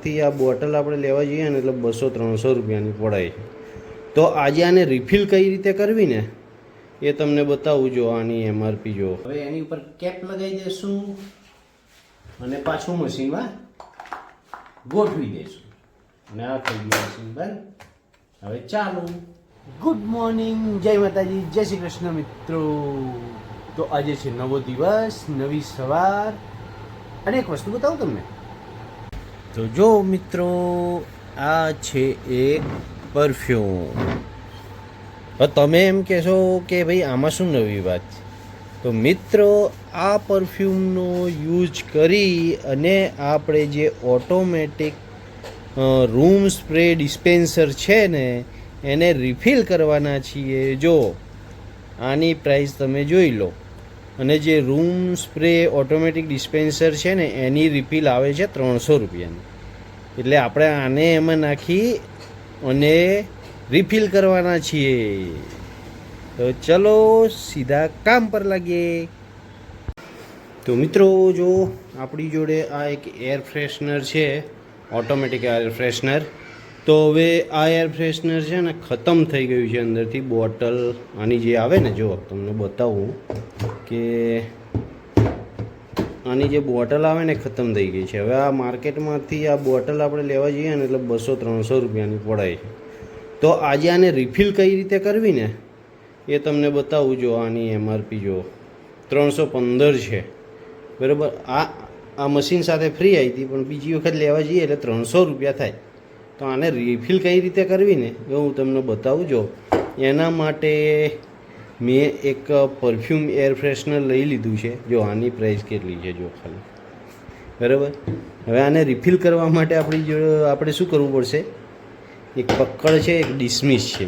માર્કેટમાંથી આ બોટલ આપણે લેવા જઈએ ને એટલે બસો ત્રણસો રૂપિયાની પડાય છે. તો આજે આને રિફિલ કઈ રીતે કરવી ને એ તમને બતાવું જો આની એમઆરપી જો. હવે એની ઉપર કેપ લગાવી દઈશું અને પાછું મશીનમાં ગોઠવી દેશું. અને આ થઈ ગયું મશીન બંધ હવે ચાલુ. ગુડ મોર્નિંગ જય માતાજી. જય શ્રી કૃષ્ણ મિત્રો. તો આજે છે નવો દિવસ નવી સવાર. અને એક વસ્તુ બતાવું તમને? તો જો મિત્રો, આ છે એક પરફ્યુમ હવે તમે એમ કહેશો કે ભાઈ, આમાં શું નવી વાત છે? તો મિત્રો, આ પરફ્યુમનો યુઝ કરી અને આપણે જે ઓટોમેટિક રૂમ સ્પ્રે ડિસ્પેન્સર છે ને, એને રિફિલ કરવાના છીએ. જો, આની પ્રાઇસ તમે જોઈ લો. અને જે રૂમ સ્પ્રે ઓટોમેટિક ડિસ્પેન્સર છે ને, એની રિફિલ આવે છે ત્રણસો રૂપિયાની. એટલે આપણે આને એમાં નાખી અને રિફિલ કરવાના છીએ. તો ચલો, સીધા કામ પર લાગીએ. તો મિત્રો, જો આપણી જોડે આ એક એર ફ્રેશનર છે ઓટોમેટિક એર ફ્રેશનર તો હવે આ એર ફ્રેશનર છે ને, ખતમ થઈ ગયું છે અંદરથી બોટલ આની જે આવે ને, જો તમને બતાવું. કે આની જે બોટલ આવે ને ખતમ થઈ ગઈ છે. હવે આ માર્કેટમાંથી આ બોટલ આપણે લેવા જઈએ ને એટલે બસો ત્રણસો રૂપિયાની પડાય છે. તો આજે આને રિફિલ કઈ રીતે કરવી ને? એ તમને બતાવું જો આની એમઆરપી જો. ત્રણસો પંદર છે. બરાબર? આ આ મશીન સાથે ફ્રી આવી હતી, પણ બીજી વખત લેવા જઈએ એટલે ત્રણસો રૂપિયા થાય. તો આને રિફિલ કઈ રીતે કરવી ને? એ હું તમને બતાવું જો. એના માટે મેં એક પરફ્યુમ એર ફ્રેશનર લઈ લીધું છે. જો આની પ્રાઇસ કેટલી છે જો ખાલી. બરાબર? હવે આને રિફિલ કરવા માટે આપણી જો, આપણે શું કરવું પડશે? એક પક્કડ છે, એક ડિસમિસ છે.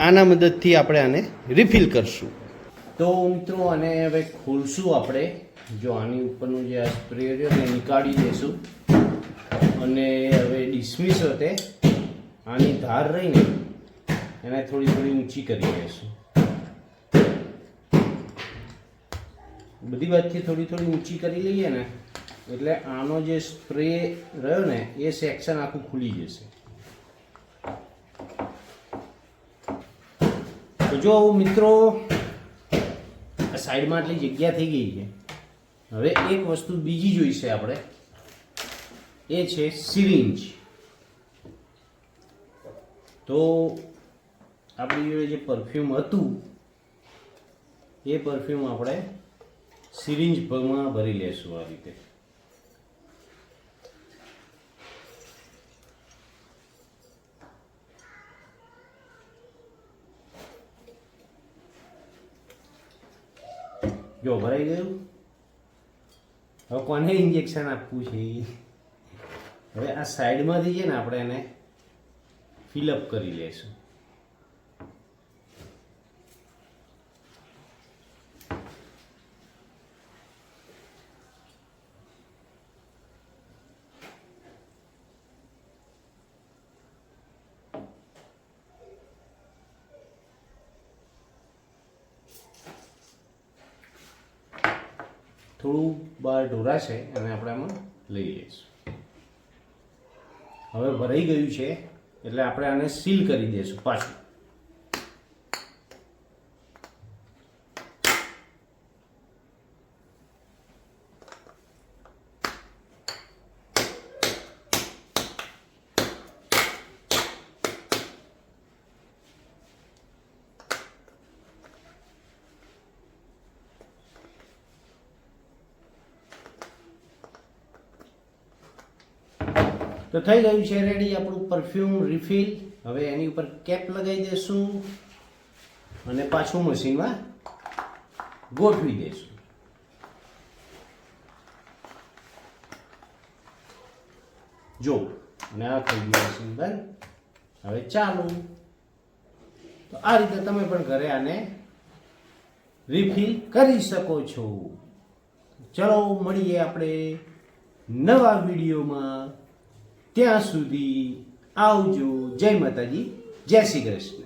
આના મદદથી આપણે આને રિફિલ કરશું. તો મિત્રો, આને હવે ખોલશું આપણે. જો આની ઉપરનું જે આ સ્પ્રે છે ને નીકાળી દઈશું અને હવે ડિસમિસ હતે આની ધાર રહીને એને થોડી થોડી ઊંચી કરી દઈશું બધી બાજુથી થોડી થોડી ઊંચી કરી લઈએ ને, એટલે આનો જે સ્પ્રે રહ્યો ને, એ સેક્શન આખું ખુલી જશે. તો જો મિત્રો સાઈડમાં આટલી જગ્યા થઈ ગઈ છે. હવે એક વસ્તુ બીજી જોઈશે આપણે. એ છે સિરિંજ. તો આપણી જોડે જે પરફ્યુમ હતું, એ પરફ્યુમ આપણે સિરિંજમાં ભરી લેશું આ રીતે. જો, ભરાઈ ગયું? હવે કોને ઇન્જેક્શન આપવું છે? હવે આ સાઈડમાંથી છે ને આપણે એને ફિલઅપ કરી લેશું. થોડું બહાર ઢોરાશે અને આપણે આમાં લઈ લઈશું. હવે ભરાઈ ગયું છે એટલે આપણે આને સીલ કરી દઈશું પાછું. તો થઈ ગયું છે રેડી આપણું પરફ્યુમ રિફિલ હવે એની ઉપર કેપ લગાવી દઈશું અને પાછું મશીનમાં ગોઠવી દઈશું જો, અને આ થઈ ગયું મશીન બંધ હવે ચાલુ. તો આ રીતે તમે પણ ઘરે આને રિફિલ કરી શકો છો. ચલો, મળીએ આપણે નવા વિડીયોમાં. ત્યાં સુધી આવજો. જય માતાજી. જય શ્રી કૃષ્ણ.